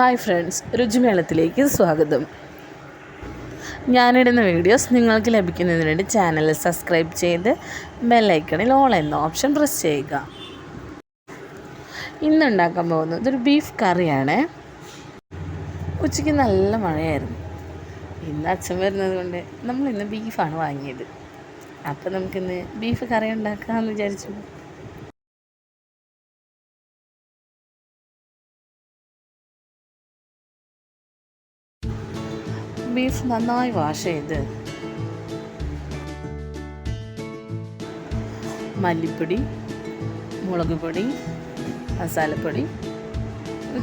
Hi friends രുചിമേളത്തിലേക്ക് സ്വാഗതം. ഞാനിടുന്ന videos നിങ്ങൾക്ക് ലഭിക്കുന്നതിന് വേണ്ടി ചാനൽ സബ്സ്ക്രൈബ് ചെയ്ത് ബെല്ലൈക്കണിൽ ഓൾ എന്ന ഓപ്ഷൻ പ്രസ് ചെയ്യുക. ഇന്നുണ്ടാക്കാൻ പോകുന്നത് ഒരു ബീഫ് കറിയാണ്. ഉച്ചയ്ക്ക് നല്ല മഴയായിരുന്നു. ഇന്ന് അച്ഛൻ വരുന്നത് കൊണ്ട് നമ്മൾ ഇന്ന് ബീഫാണ് വാങ്ങിയത്. അപ്പം നമുക്കിന്ന് ബീഫ് കറി ഉണ്ടാക്കാമെന്ന് വിചാരിച്ചു. ബീഫ് നന്നായി വാഷ് ചെയ്ത്. മല്ലിപ്പൊടി മുളക് പൊടി മസാലപ്പൊടി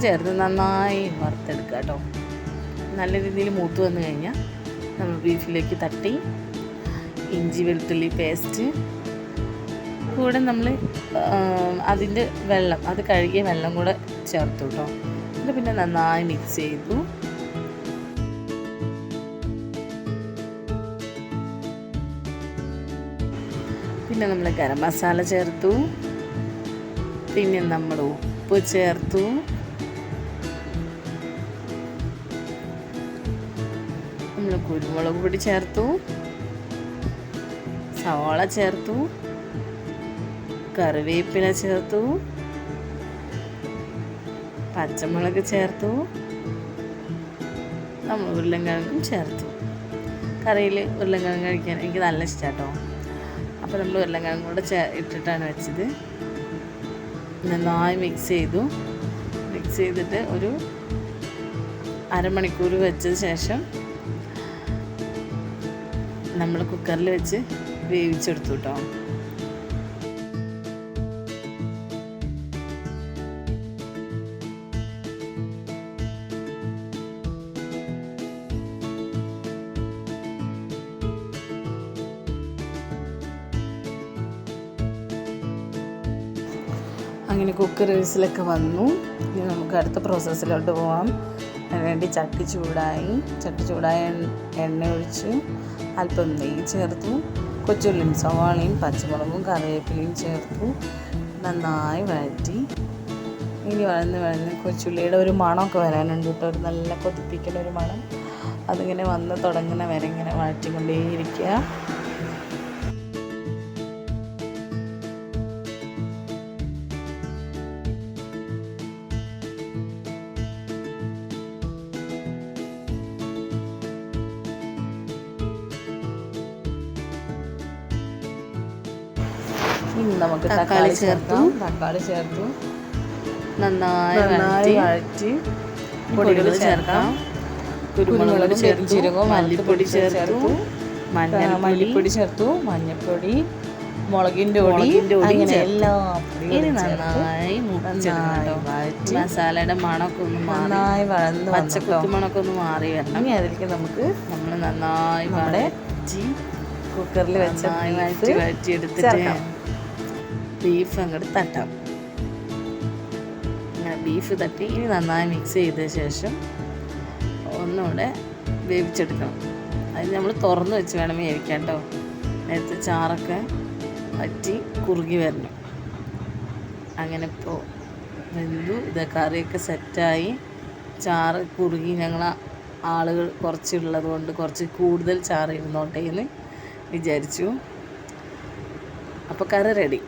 ചേർത്ത് നന്നായി വറുത്തെടുക്കുക കേട്ടോ നല്ല രീതിയിൽ മൂത്ത് വന്നു കഴിഞ്ഞാൽ നമ്മൾ ബീഫിലേക്ക് തട്ടി ഇഞ്ചി വെളുത്തുള്ളി പേസ്റ്റ് കൂടെ നമ്മൾ അതിന്റെ വെള്ളം അത് കഴുകിയ വെള്ളം കൂടെ ചേർത്തു കേട്ടോ ഇത് പിന്നെ നന്നായി മിക്സ് ചെയ്തു. പിന്നെ നമ്മൾ ഗരം മസാല ചേർത്തു. പിന്നെ നമ്മൾ ഉപ്പ് ചേർത്തു. നമ്മൾ കുരുമുളക് പൊടി ചേർത്തു. സവാള ചേർത്തു. കറിവേപ്പില ചേർത്തു. പച്ചമുളക് ചേർത്തു. നമ്മൾ ഉരുളൻകിഴങ്ങും ചേർത്തു. കറിയിൽ ഉരുളൻകിഴങ്ങ് കഴിക്കാൻ എനിക്ക് നല്ല ഇഷ്ടമാട്ടോ അപ്പോൾ നമ്മൾ ഉരുളൻകിഴങ്ങും കൂടെ ചേ ഇട്ടിട്ടാണ് വെച്ചത്. നന്നായി മിക്സ് ചെയ്തു. മിക്സ് ചെയ്തിട്ട് ഒരു അരമണിക്കൂർ വെച്ചത് ശേഷം നമ്മൾ കുക്കറിൽ വെച്ച് വേവിച്ചെടുത്തു കേട്ടോ അങ്ങനെ കുക്കർ വിസിലൊക്കെ വന്നു. ഇനി നമുക്ക് അടുത്ത പ്രോസസ്സിലോട്ട് പോവാം. അതിനുവേണ്ടി ചട്ടി ചൂടായി. ചട്ടി ചൂടായ എണ്ണ ഒഴിച്ച് അല്പം നെയ്യ് ചേർത്തു. കൊച്ചുള്ളിയും സവാളയും പച്ചമുളകും കറിവേപ്പിലയും ചേർത്തു. നന്നായി വഴറ്റി. ഇനി വഴന്ന് വഴന്ന് കൊച്ചുള്ളിയുടെ ഒരു മണമൊക്കെ വരാനുണ്ട് കേട്ടോ. ഒരു നല്ല കൊതിപ്പിക്കുന്ന ഒരു മണം. അതിങ്ങനെ വന്ന് തുടങ്ങുന്ന വരെ ഇങ്ങനെ വഴറ്റിക്കൊണ്ടേയിരിക്കുക. ഇനി നമുക്ക് തക്കാളി ചേർത്തു. തക്കാളി ചേർത്തു. നന്നായി നന്നായി വഴറ്റി. പൊടികൾ ചേർക്കാം. കുരുമുളക് ചേർത്ത്. ജീരകവും മല്ലിപ്പൊടി ചേർത്തു. മഞ്ഞൾ മല്ലിപ്പൊടി ചേർത്തു. മഞ്ഞൾപ്പൊടി മുളകിന്റെ പൊടി. അങ്ങനെ എല്ലാം ഇനി നന്നായി വഴറ്റി. മസാലയുടെ മണമൊക്കെ ഒന്ന് നന്നായി വഴന്ന് പച്ചക്കൊത്തി മണമൊക്കെ ഒന്ന് മാറി വരണം. ഇനി അതിലേക്ക് നമുക്ക് നമ്മൾ നന്നായി വഴറ്റി കുക്കറിൽ വെച്ച് വഴറ്റി വഴറ്റി എടുത്തിട്ട് ബീഫ് അങ്ങോട്ട് തട്ടാം. അങ്ങനെ ബീഫ് തട്ടി ഇനി നന്നായി മിക്സ് ചെയ്ത ശേഷം ഒന്നുകൂടെ വേവിച്ചെടുക്കണം. അത് നമ്മൾ തുറന്ന് വെച്ച് വേണം വേവിക്കാൻ കേട്ടോ. നേരത്തെ ചാറൊക്കെ വറ്റി കുറുകി വരണം. അങ്ങനെ ഇപ്പോൾ വെന്തു. ഇത് കറിയൊക്കെ സെറ്റായി. ചാറ് കുറുകി ഞങ്ങൾ ആളുകൾ കുറച്ചുള്ളത് കൊണ്ട് കുറച്ച് കൂടുതൽ ചാറ് ഇരുന്നോട്ടെ എന്ന് വിചാരിച്ചു. അപ്പോൾ കറി റെഡി